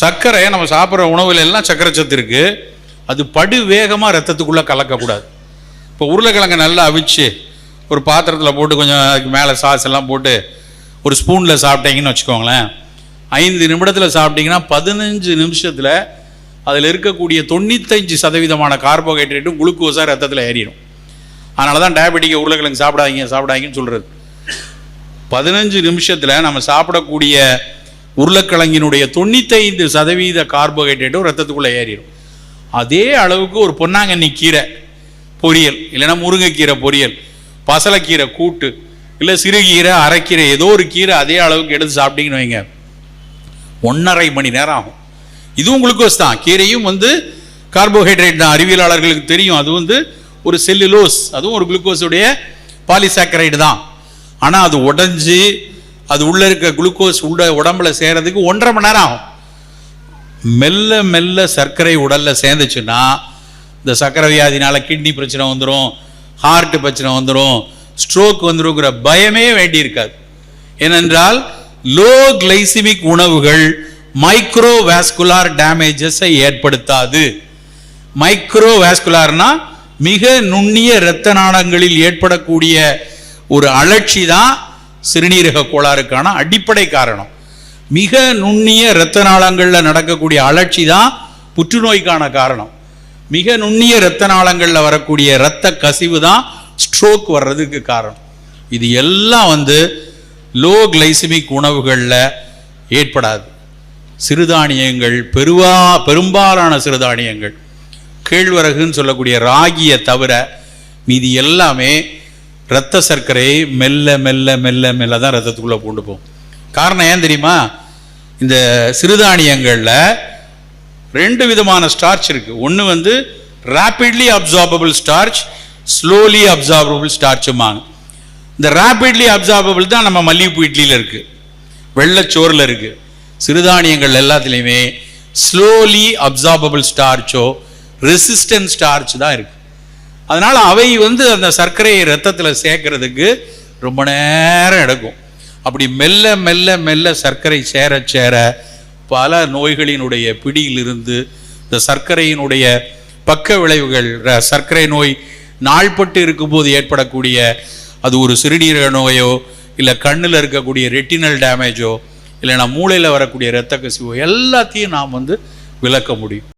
சர்க்கரை நம்ம சாப்பிட்ற உணவுல எல்லாம் சர்க்கரை சத்து இருக்கு. அது படு வேகமாக ரத்தத்துக்குள்ளே கலக்கக்கூடாது. இப்போ உருளைக்கிழங்கை நல்லா அவிச்சு ஒரு பாத்திரத்தில் போட்டு கொஞ்சம் அதுக்கு மேலே சாஸ் எல்லாம் போட்டு ஒரு ஸ்பூனில் சாப்பிட்டீங்கன்னு வச்சுக்கோங்களேன். ஐந்து நிமிடத்தில் சாப்பிட்டீங்கன்னா பதினஞ்சு நிமிஷத்தில் அதில் இருக்கக்கூடிய தொண்ணூத்தஞ்சு சதவீதமான கார்போஹைட்ரேட்டும் குளுக்கோஸாக ரத்தத்தில் ஏறிடும். அதனால தான் டயபெட்டிக் உருளைக்கிழங்கு சாப்பிடாதீங்க சாப்பிடாதீங்கன்னு சொல்கிறது பதினஞ்சு நிமிஷத்தில் நம்ம சாப்பிடக்கூடிய உருளைக்கிழங்கினுடைய தொண்ணூத்தைந்து சதவீத கார்போஹைட்ரேட்டும் ரத்தத்துக்குள்ளே ஏறிடும் அதே அளவுக்கு ஒரு பொன்னாங்கண்ணி கீரை பொரியல் இல்லைன்னா முருங்கைக்கீரை பொரியல் பசலைக்கீரை கூட்டு இல்லை சிறுகீரை அரைக்கீரை ஏதோ ஒரு கீரை அதே அளவுக்கு எடுத்து சாப்பிட்டீங்கன்னு வைங்க. ஒன்றரை மணி நேரம் ஆகும். இதுவும் குளுக்கோஸ் தான். கீரையும் வந்து கார்போஹைட்ரேட் தான். அறிவியலாளர்களுக்கு தெரியும். அது வந்து ஒரு செல்லுலோஸ் அதுவும் ஒரு குளுக்கோஸுடைய பாலிசாக்கரைடு தான். ஆனால் அது உடஞ்சி அது உள்ளே இருக்க குளுக்கோஸ் உள்ள உடம்புல சேர்றதுக்கு ஒன்றரை மணி நேரம் ஆகும். மெல்ல மெல்ல சர்க்கரை உடல்ல சேர்ந்துச்சுன்னா இந்த சர்க்கரை வியாதினால கிட்னி பிரச்சனை வந்துடும் ஹார்ட் பிரச்சனை வந்துடும் ஸ்ட்ரோக் வந்துருங்கிற பயமே வேண்டி இருக்காது ஏனென்றால் லோ கிளைசிமிக் உணவுகள் மைக்ரோ வேஸ்குலார் டேமேஜஸை ஏற்படுத்தாது. மைக்ரோ வேஸ்குலார்னா மிக நுண்ணிய இரத்த நாளங்களில் ஏற்படக்கூடிய ஒரு அழற்சி தான் சிறுநீரக கோளாறுக்கான அடிப்படை காரணம். மிக நுண்ணிய இரத்த நாளங்களில் நடக்கக்கூடிய அழற்சி தான் புற்றுநோய்க்கான காரணம். மிக நுண்ணிய இரத்த நாளங்களில் வரக்கூடிய இரத்த கசிவு தான் ஸ்ட்ரோக் வர்றதுக்கு காரணம். இது எல்லாம் வந்து லோ கிளைசிமிக் உணவுகளில் ஏற்படாது. சிறுதானியங்கள் பெருவா பெரும்பாலான சிறுதானியங்கள். கேழ்வரகுன்னு சொல்லக்கூடிய ராகியை தவிர மீதி எல்லாமே இரத்த சர்க்கரையை மெல்ல மெல்ல மெல்ல மெல்ல தான் ரத்தத்துக்குள்ளே கொண்டு போகும். காரணம் ஏன் தெரியுமா? இந்த சிறுதானியங்களில் ரெண்டு விதமான ஸ்டார்ச் இருக்கு. ஒன்று வந்து rapidly absorbable starch slowly absorbable ஸ்டார்ச்சுமாங்க இந்த ரேப்பிட்லி அப்சார்பபிள் தான் நம்ம மல்லிகைப்பூ இட்லியில் இருக்குது வெள்ளச்சோறில் இருக்குது சிறுதானியங்கள் எல்லாத்துலேயுமே ஸ்லோலி அப்சார்பபிள் ஸ்டார்ச்சோ ரெசிஸ்டன்ட் ஸ்டார்ச் தான் இருக்குது அதனால் அவை வந்து அந்த சர்க்கரையை ரத்தத்தில் சேர்க்கறதுக்கு ரொம்ப நேரம் எடுக்கும். அப்படி மெல்ல மெல்ல மெல்ல சர்க்கரை சேர சேர பல நோய்களினுடைய பிடியிலிருந்து இந்த சர்க்கரையினுடைய பக்க விளைவுகள் சர்க்கரை நோய் நாள்பட்டு இருக்கும்போது ஏற்படக்கூடிய அது ஒரு சிறுநீரக நோயோ இல்லை கண்ணில் இருக்கக்கூடிய ரெட்டினல் டேமேஜோ இல்லைன்னா மூளையில் வரக்கூடிய இரத்த கசிவோ எல்லாத்தையும் நாம் வந்து விளக்க முடியும்.